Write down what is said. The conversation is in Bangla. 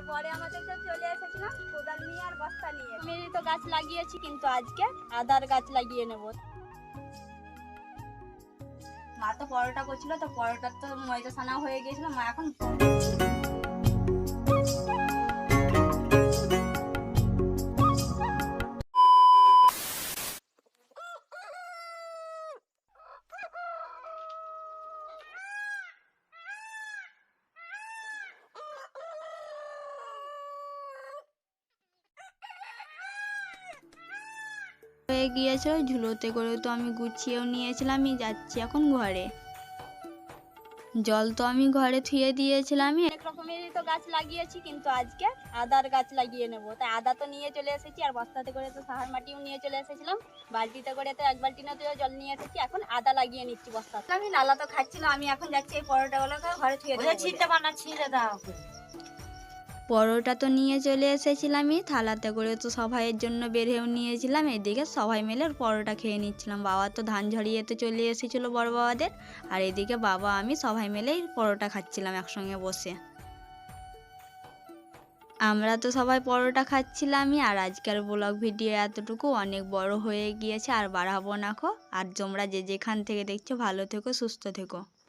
তারপরে আমাদের তো চলে এসেছিলাম কোদাল নিয়ে আর বস্তা নিয়ে। আমি তো গাছ লাগিয়েছি কিন্তু আজকে আদার গাছ লাগিয়ে নেব। মা তো পরোটা করছিল তো পরোটার তো ময়দা সানা হয়ে গিয়েছিল মা এখন হয়ে গিয়েছে ঝুলোতে করে তো আমি গুছিয়েও নিয়েছিলাম যাচ্ছি এখন ঘরে। জল তো আমি ঘরে থুয়ে দিয়েছিলাম অনেক রকমেরই তো গাছ লাগিয়েছি কিন্তু আজকে আদার গাছ লাগিয়ে নেব। তাই আদা তো নিয়ে চলে এসেছি আর বস্তাতে করে তো সাহার মাটিও নিয়ে চলে এসেছিলাম। বালতিতে করে তো এক বালতি নদীও জল নিয়ে এসেছি এখন আদা লাগিয়ে নিচ্ছি বস্তাতে। আমি নালা তো খাচ্ছিলাম আমি এখন যাচ্ছি এই পরোটাগুলোকে ঘরে থুয়ে দেবো। বলে। পরোটা তো নিয়ে চলে এসেছিলামই, থালাতে করে তো সবাইয়ের জন্য বেড়েও নিয়েছিলাম। এদিকে সবাই মিলে পরোটা খেয়ে নিচ্ছিলাম। বাবা তো ধান ঝরিয়েতে চলে এসেছিল বড় বাবাদের। আর এদিকে বাবা, আমি সবাই মিলেই পরোটা খাচ্ছিলাম একসঙ্গে বসে। আমরা তো সবাই পরোটা খাচ্ছিলামই, আর আজকের ব্লগ ভিডিও এতটুকু। অনেক বড় হয়ে গিয়েছে, আর বাড়াবো না খো আর তোমরা যে যেখান থেকে দেখছ, ভালো থেকো, সুস্থ থেকো।